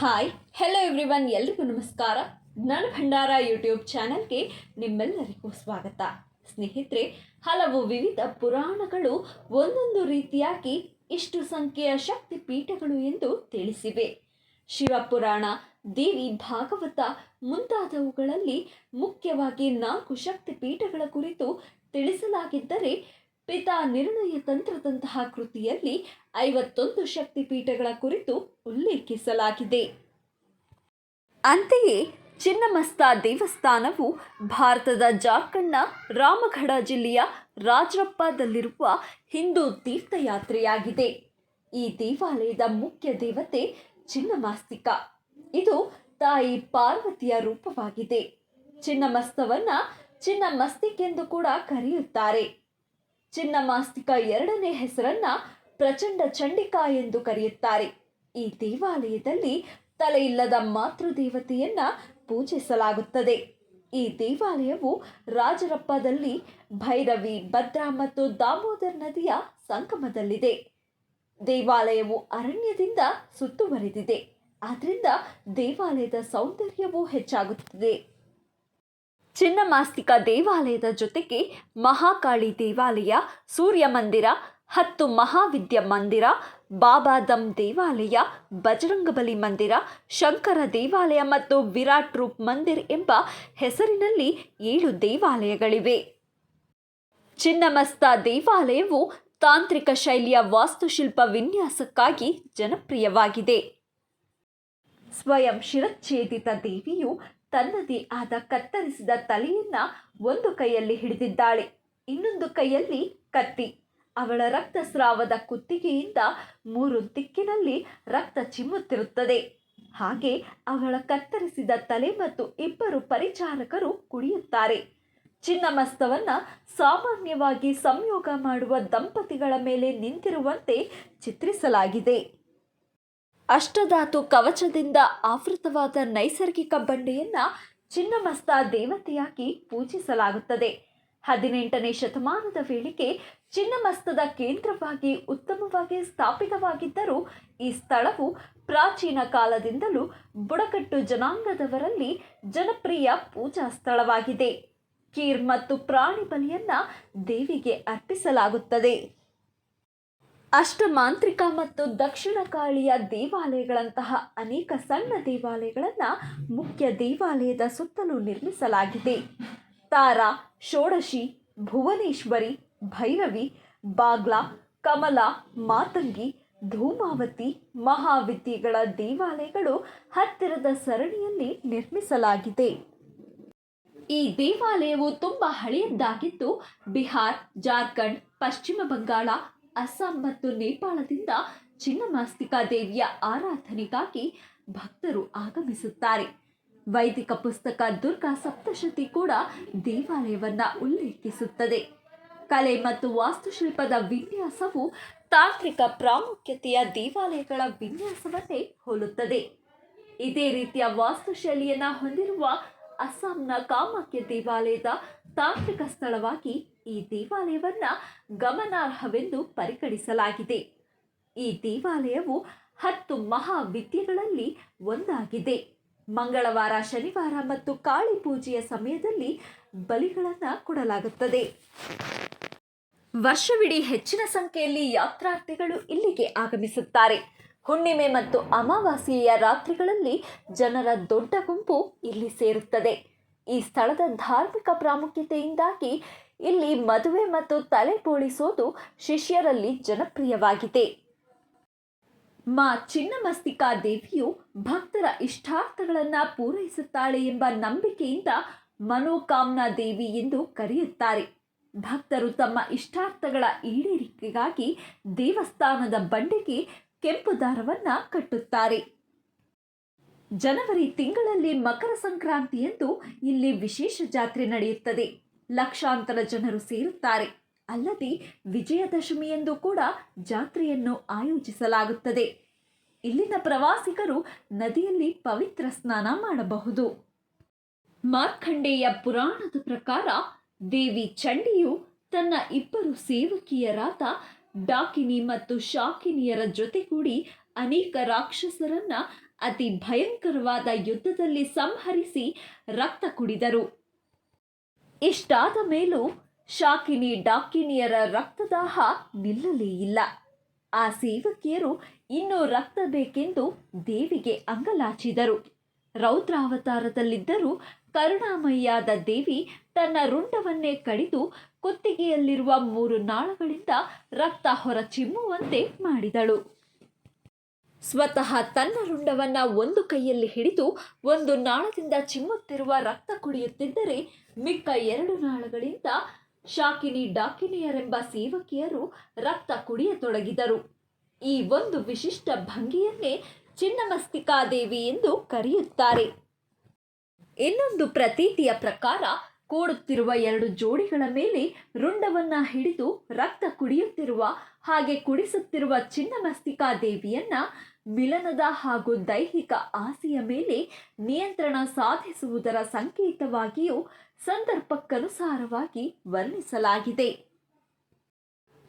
Hi hello everyone ಎಲ್ರಿಗೂ ನಮಸ್ಕಾರ. ಜ್ಞಾನ ಭಂಡಾರ ಯೂಟ್ಯೂಬ್ ಚಾನಲ್ಗೆ ನಿಮ್ಮೆಲ್ಲರಿಗೂ ಸ್ವಾಗತ. ಸ್ನೇಹಿತರೆ, ಹಲವು ವಿವಿಧ ಪುರಾಣಗಳು ಒಂದೊಂದು ರೀತಿಯಾಗಿ ಇಷ್ಟು ಸಂಖ್ಯೆಯ ಶಕ್ತಿ ಪೀಠಗಳು ಎಂದು ತಿಳಿಸಿವೆ. ಶಿವಪುರಾಣ ದೇವಿ ಭಾಗವತ ಮುಂತಾದವುಗಳಲ್ಲಿ ಮುಖ್ಯವಾಗಿ ನಾಲ್ಕು ಶಕ್ತಿ ಪೀಠಗಳ ಕುರಿತು ತಿಳಿಸಲಾಗಿದ್ದರೆ ಪಿತಾ ನಿರ್ಣಯ ತಂತ್ರದಂತಹ ಕೃತಿಯಲ್ಲಿ ಐವತ್ತೊಂದು ಶಕ್ತಿ ಪೀಠಗಳ ಕುರಿತು ಉಲ್ಲೇಖಿಸಲಾಗಿದೆ. ಅಂತೆಯೇ ಚಿನ್ನಮಸ್ತ ದೇವಸ್ಥಾನವು ಭಾರತದ ಜಾರ್ಖಂಡ್ನ ರಾಮಘಡ ಜಿಲ್ಲೆಯ ರಾಜ್ರಪ್ಪದಲ್ಲಿರುವ ಹಿಂದೂ ತೀರ್ಥಯಾತ್ರೆಯಾಗಿದೆ. ಈ ದೇವಾಲಯದ ಮುಖ್ಯ ದೇವತೆ ಚಿನ್ನಮಾಸ್ತಿಕ. ಇದು ತಾಯಿ ಪಾರ್ವತಿಯ ರೂಪವಾಗಿದೆ. ಚಿನ್ನಮಸ್ತವನ್ನ ಚಿನ್ನಮಸ್ತಿಕೆಂದು ಕೂಡ ಕರೆಯುತ್ತಾರೆ. ಚಿನ್ನಮಾಸ್ತಿಕ ಎರಡನೇ ಹೆಸರನ್ನ ಪ್ರಚಂಡ ಚಂಡಿಕಾ ಎಂದು ಕರೆಯುತ್ತಾರೆ. ಈ ದೇವಾಲಯದಲ್ಲಿ ತಲೆಯಿಲ್ಲದ ಮಾತೃದೇವತೆಯನ್ನ ಪೂಜಿಸಲಾಗುತ್ತದೆ. ಈ ದೇವಾಲಯವು ರಾಜರಪ್ಪದಲ್ಲಿ ಭೈರವಿ, ಭದ್ರಾ ಮತ್ತು ದಾಮೋದರ್ ನದಿಯ ಸಂಗಮದಲ್ಲಿದೆ. ದೇವಾಲಯವು ಅರಣ್ಯದಿಂದ ಸುತ್ತುವರಿದಿದೆ. ಆದ್ದರಿಂದ ದೇವಾಲಯದ ಸೌಂದರ್ಯವೂ ಹೆಚ್ಚಾಗುತ್ತದೆ. ಚಿನ್ನಮಾಸ್ತಿಕ ದೇವಾಲಯದ ಜೊತೆಗೆ ಮಹಾಕಾಳಿ ದೇವಾಲಯ, ಸೂರ್ಯ ಮಂದಿರ, ಹತ್ತು ಮಹಾವಿದ್ಯ ಮಂದಿರ, ಬಾಬಾದಮ್ ದೇವಾಲಯ, ಬಜರಂಗಬಲಿ ಮಂದಿರ, ಶಂಕರ ದೇವಾಲಯ ಮತ್ತು ವಿರಾಟ್ ರೂಪ್ ಮಂದಿರ್ ಎಂಬ ಹೆಸರಿನಲ್ಲಿ ಏಳು ದೇವಾಲಯಗಳಿವೆ. ಚಿನ್ನಮಸ್ತ ದೇವಾಲಯವು ತಾಂತ್ರಿಕ ಶೈಲಿಯ ವಾಸ್ತುಶಿಲ್ಪ ವಿನ್ಯಾಸಕ್ಕಾಗಿ ಜನಪ್ರಿಯವಾಗಿದೆ. ಸ್ವಯಂ ಶಿರಚ್ಛೇದಿತ ದೇವಿಯು ತನ್ನದೇ ಆದ ಕತ್ತರಿಸಿದ ತಲೆಯನ್ನ ಒಂದು ಕೈಯಲ್ಲಿ ಹಿಡಿದಿದ್ದಾಳೆ, ಇನ್ನೊಂದು ಕೈಯಲ್ಲಿ ಕತ್ತಿ. ಅವಳ ರಕ್ತಸ್ರಾವದ ಕುತ್ತಿಗೆಯಿಂದ ಮೂರು ದಿಕ್ಕಿನಲ್ಲಿ ರಕ್ತ ಚಿಮ್ಮುತ್ತಿರುತ್ತದೆ. ಹಾಗೆ ಅವಳ ಕತ್ತರಿಸಿದ ತಲೆ ಮತ್ತು ಇಬ್ಬರು ಪರಿಚಾರಕರು ಕುಡಿಯುತ್ತಾರೆ. ಚಿನ್ನಮಸ್ತವನ್ನ ಸಾಮಾನ್ಯವಾಗಿ ಸಂಯೋಗ ಮಾಡುವ ದಂಪತಿಗಳ ಮೇಲೆ ನಿಂತಿರುವಂತೆ ಚಿತ್ರಿಸಲಾಗಿದೆ. ಅಷ್ಟಧಾತು ಕವಚದಿಂದ ಆವೃತವಾದ ನೈಸರ್ಗಿಕ ಬಂಡೆಯನ್ನ ಚಿನ್ನಮಸ್ತ ದೇವತೆಯಾಗಿ ಪೂಜಿಸಲಾಗುತ್ತದೆ. ಹದಿನೆಂಟನೇ ಶತಮಾನದ ವೇಳೆಗೆ ಚಿನ್ನಮಸ್ತದ ಕೇಂದ್ರವಾಗಿ ಉತ್ತಮವಾಗಿ ಸ್ಥಾಪಿತವಾಗಿದ್ದರೂ ಈ ಸ್ಥಳವು ಪ್ರಾಚೀನ ಕಾಲದಿಂದಲೂ ಬುಡಕಟ್ಟು ಜನಾಂಗದವರಲ್ಲಿ ಜನಪ್ರಿಯ ಪೂಜಾ ಸ್ಥಳವಾಗಿದೆ. ಕೀರ್ ಮತ್ತು ಪ್ರಾಣಿ ಬಲಿಯನ್ನು ದೇವಿಗೆ ಅರ್ಪಿಸಲಾಗುತ್ತದೆ. ಅಷ್ಟಮಾಂತ್ರಿಕ ಮತ್ತು ದಕ್ಷಿಣ ಕಾಳಿಯ ದೇವಾಲಯಗಳಂತಹ ಅನೇಕ ಸಣ್ಣ ದೇವಾಲಯಗಳನ್ನು ಮುಖ್ಯ ದೇವಾಲಯದ ಸುತ್ತಲೂ ನಿರ್ಮಿಸಲಾಗಿದೆ. ತಾರಾ, ಷೋಡಶಿ, ಭುವನೇಶ್ವರಿ, ಭೈರವಿ, ಬಾಗ್ಲಾ, ಕಮಲ, ಮಾತಂಗಿ, ಧೂಮಾವತಿ, ಮಹಾವಿದ್ಯೆಗಳ ದೇವಾಲಯಗಳು ಹತ್ತಿರದ ಸರಣಿಯಲ್ಲಿ ನಿರ್ಮಿಸಲಾಗಿದೆ. ಈ ದೇವಾಲಯವು ತುಂಬ ಹಳೆಯದ್ದಾಗಿದ್ದು, ಬಿಹಾರ್, ಜಾರ್ಖಂಡ್, ಪಶ್ಚಿಮ ಬಂಗಾಳ ಅಸ್ಸಾಂ ಮತ್ತು ನೇಪಾಳದಿಂದ ಚಿನ್ನಮಾಸ್ತಿಕಾ ದೇವಿಯ ಆರಾಧನೆಗಾಗಿ ಭಕ್ತರು ಆಗಮಿಸುತ್ತಾರೆ. ವೈದಿಕ ಪುಸ್ತಕ ದುರ್ಗಾ ಸಪ್ತಶತಿ ಕೂಡ ದೇವಾಲಯವನ್ನ ಉಲ್ಲೇಖಿಸುತ್ತದೆ. ಕಲೆ ಮತ್ತು ವಾಸ್ತುಶಿಲ್ಪದ ವಿನ್ಯಾಸವು ತಾಂತ್ರಿಕ ಪ್ರಾಮುಖ್ಯತೆಯ ದೇವಾಲಯಗಳ ವಿನ್ಯಾಸವನ್ನೇ ಹೋಲುತ್ತದೆ. ಇದೇ ರೀತಿಯ ವಾಸ್ತುಶೈಲಿಯನ್ನ ಹೊಂದಿರುವ ಅಸ್ಸಾಂನ ಕಾಮಾಖ್ಯ ದೇವಾಲಯದ ತಾಂತ್ರಿಕ ಸ್ಥಳವಾಗಿ ಈ ದೇವಾಲಯವನ್ನು ಗಮನಾರ್ಹವೆಂದು ಪರಿಗಣಿಸಲಾಗಿದೆ. ಈ ದೇವಾಲಯವು ಹತ್ತು ಮಹಾವಿದ್ಯೆಗಳಲ್ಲಿ ಒಂದಾಗಿದೆ. ಮಂಗಳವಾರ, ಶನಿವಾರ ಮತ್ತು ಕಾಳಿ ಪೂಜೆಯ ಸಮಯದಲ್ಲಿ ಬಲಿಗಳನ್ನು ಕೊಡಲಾಗುತ್ತದೆ. ವರ್ಷವಿಡೀ ಹೆಚ್ಚಿನ ಸಂಖ್ಯೆಯಲ್ಲಿ ಯಾತ್ರಾರ್ಥಿಗಳು ಇಲ್ಲಿಗೆ ಆಗಮಿಸುತ್ತಾರೆ. ಹುಣ್ಣಿಮೆ ಮತ್ತು ಅಮಾವಾಸ್ಯೆಯ ರಾತ್ರಿಗಳಲ್ಲಿ ಜನರ ದೊಡ್ಡ ಗುಂಪು ಇಲ್ಲಿ ಸೇರುತ್ತದೆ. ಈ ಸ್ಥಳದ ಧಾರ್ಮಿಕ ಪ್ರಾಮುಖ್ಯತೆಯಿಂದಾಗಿ ಇಲ್ಲಿ ಮದುವೆ ಮತ್ತು ತಲೆ ಪೋಳಿಸೋದು ಶಿಷ್ಯರಲ್ಲಿ ಜನಪ್ರಿಯವಾಗಿದೆ. ಮಾ ಚಿನ್ನಮಸ್ತಿಕಾ ದೇವಿಯು ಭಕ್ತರ ಇಷ್ಟಾರ್ಥಗಳನ್ನು ಪೂರೈಸುತ್ತಾಳೆ ಎಂಬ ನಂಬಿಕೆಯಿಂದ ಮನೋಕಾಮ್ನಾ ದೇವಿ ಎಂದು ಕರೆಯುತ್ತಾರೆ. ಭಕ್ತರು ತಮ್ಮ ಇಷ್ಟಾರ್ಥಗಳ ಈಡೇರಿಕೆಗಾಗಿ ದೇವಸ್ಥಾನದ ಬಂಡೆಗೆ ಕೆಂಪು ದಾರವನ್ನ ಕಟ್ಟುತ್ತಾರೆ. ಜನವರಿ ತಿಂಗಳಲ್ಲಿ ಮಕರ ಸಂಕ್ರಾಂತಿಯಂದು ಇಲ್ಲಿ ವಿಶೇಷ ಜಾತ್ರೆ ನಡೆಯುತ್ತದೆ. ಲಕ್ಷಾಂತರ ಜನರು ಸೇರುತ್ತಾರೆ. ಅಲ್ಲದೆ ವಿಜಯದಶಮಿಯಂದು ಕೂಡ ಜಾತ್ರೆಯನ್ನು ಆಯೋಜಿಸಲಾಗುತ್ತದೆ. ಇಲ್ಲಿನ ಪ್ರವಾಸಿಗರು ನದಿಯಲ್ಲಿ ಪವಿತ್ರ ಸ್ನಾನ ಮಾಡಬಹುದು. ಮಾರ್ಕಂಡೇಯ ಪುರಾಣದ ಪ್ರಕಾರ ದೇವಿ ಚಂಡಿಯು ತನ್ನ ಇಬ್ಬರು ಸೇವಕಿಯರಾದ ಡಾಕಿನಿ ಮತ್ತು ಶಾಕಿನಿಯರ ಜೊತೆಗೂಡಿ ಅನೇಕ ರಾಕ್ಷಸರನ್ನ ಅತಿ ಭಯಂಕರವಾದ ಯುದ್ಧದಲ್ಲಿ ಸಂಹರಿಸಿ ರಕ್ತ ಕುಡಿದರು. ಇಷ್ಟಾದ ಮೇಲೂ ಶಾಕಿನಿ ಡಾಕಿನಿಯರ ರಕ್ತದಾಹ ನಿಲ್ಲಲೇ ಇಲ್ಲ. ಆ ಸೇವಕಿಯರು ಇನ್ನೂ ರಕ್ತ ಬೇಕೆಂದು ದೇವಿಗೆ ಅಂಗಲಾಚಿದರು. ರೌದ್ರಾವತಾರದಲ್ಲಿದ್ದರೂ ಕರುಣಾಮಯಿಯಾದ ದೇವಿ ತನ್ನ ರುಂಡವನ್ನೇ ಕಡಿದು ಕುತ್ತಿಗೆಯಲ್ಲಿರುವ ಮೂರು ನಾಳಗಳಿಂದ ರಕ್ತ ಹೊರಚಿಮ್ಮುವಂತೆ ಮಾಡಿದಳು. ಸ್ವತಃ ತನ್ನ ರುಂಡವನ್ನ ಒಂದು ಕೈಯಲ್ಲಿ ಹಿಡಿದು ಒಂದು ನಾಳದಿಂದ ಚಿಮ್ಮುತ್ತಿರುವ ರಕ್ತ ಕುಡಿಯುತ್ತಿದ್ದರೆ ಮಿಕ್ಕ ಎರಡು ನಾಳಗಳಿಂದ ಶಾಕಿನಿ ಡಾಕಿನಿಯರೆಂಬ ಸೇವಕಿಯರು ರಕ್ತ ಕುಡಿಯತೊಡಗಿದರು. ಈ ಒಂದು ವಿಶಿಷ್ಟ ಭಂಗಿಯನ್ನೇ ಚಿನ್ನಮಸ್ತಿಕಾದೇವಿ ಎಂದು ಕರೆಯುತ್ತಾರೆ. ಇನ್ನೊಂದು ಪ್ರತೀತಿಯ ಪ್ರಕಾರ ಕೂಡುತ್ತಿರುವ ಎರಡು ಜೋಡಿಗಳ ಮೇಲೆ ರುಂಡವನ್ನ ಹಿಡಿದು ರಕ್ತ ಕುಡಿಯುತ್ತಿರುವ ಹಾಗೆ ಕುಡಿಸುತ್ತಿರುವ ಚಿನ್ನಮಸ್ತಿಕಾ ದೇವಿಯನ್ನ ಮಿಲನದ ಹಾಗೂ ದೈಹಿಕ ಆಸೆಯ ಮೇಲೆ ನಿಯಂತ್ರಣ ಸಾಧಿಸುವುದರ ಸಂಕೇತವಾಗಿಯೂ ಸಂದರ್ಭಕ್ಕನುಸಾರವಾಗಿ ವರ್ಣಿಸಲಾಗಿದೆ.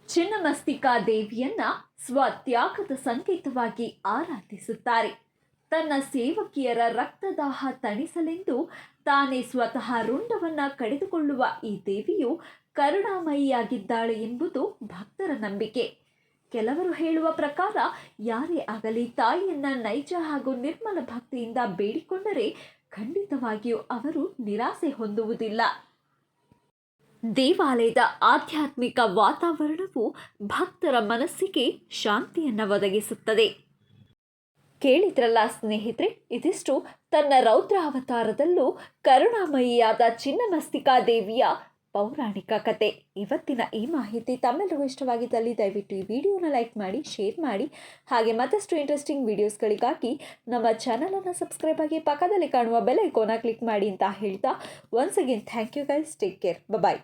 ಚಿನ್ನಮಸ್ತಿಕಾ ದೇವಿಯನ್ನ ಸ್ವತ್ಯಾಗದ ಸಂಕೇತವಾಗಿ ಆರಾಧಿಸುತ್ತಾರೆ. ತನ್ನ ಸೇವಕಿಯರ ರಕ್ತದಾಹ ತಣಿಸಲೆಂದು ತಾನೇ ಸ್ವತಃ ರುಂಡವನ್ನ ಕಡಿದುಕೊಳ್ಳುವ ಈ ದೇವಿಯು ಕರುಣಾಮಯಿಯಾಗಿದ್ದಾಳೆ ಎಂಬುದು ಭಕ್ತರ ನಂಬಿಕೆ. ಕೆಲವರು ಹೇಳುವ ಪ್ರಕಾರ, ಯಾರೇ ಆಗಲಿ ತಾಯಿಯನ್ನ ನೈಜ ಹಾಗೂ ನಿರ್ಮಲ ಭಕ್ತಿಯಿಂದ ಬೇಡಿಕೊಂಡರೆ ಖಂಡಿತವಾಗಿಯೂ ಅವರು ನಿರಾಸೆ ಹೊಂದುವುದಿಲ್ಲ. ದೇವಾಲಯದ ಆಧ್ಯಾತ್ಮಿಕ ವಾತಾವರಣವು ಭಕ್ತರ ಮನಸ್ಸಿಗೆ ಶಾಂತಿಯನ್ನು ಒದಗಿಸುತ್ತದೆ. ಕೇಳಿದ್ರಲ್ಲ ಸ್ನೇಹಿತರೆ, ಇದಿಷ್ಟು ತನ್ನ ರೌದ್ರ ಅವತಾರದಲ್ಲೂ ಕರುಣಾಮಯಿಯಾದ ಚಿನ್ನಮಸ್ತಿಕಾ ದೇವಿಯ ಪೌರಾಣಿಕ ಕತೆ. ಇವತ್ತಿನ ಈ ಮಾಹಿತಿ ತಮ್ಮೆಲ್ಲರಿಗೂ ಇಷ್ಟವಾಗಿದ್ದಲ್ಲಿ ದಯವಿಟ್ಟು ಈ ವಿಡಿಯೋನ ಲೈಕ್ ಮಾಡಿ, ಶೇರ್ ಮಾಡಿ. ಹಾಗೆ ಮತ್ತಷ್ಟು ಇಂಟ್ರೆಸ್ಟಿಂಗ್ ವಿಡಿಯೋಸ್ಗಳಿಗಾಗಿ ನಮ್ಮ ಚಾನಲನ್ನು ಸಬ್ಸ್ಕ್ರೈಬ್ ಆಗಿ ಪಕ್ಕದಲ್ಲಿ ಕಾಣುವ ಬೆಲ್ ಐಕೋನ ಕ್ಲಿಕ್ ಮಾಡಿ ಅಂತ ಹೇಳ್ತಾ once again thank you guys take care bye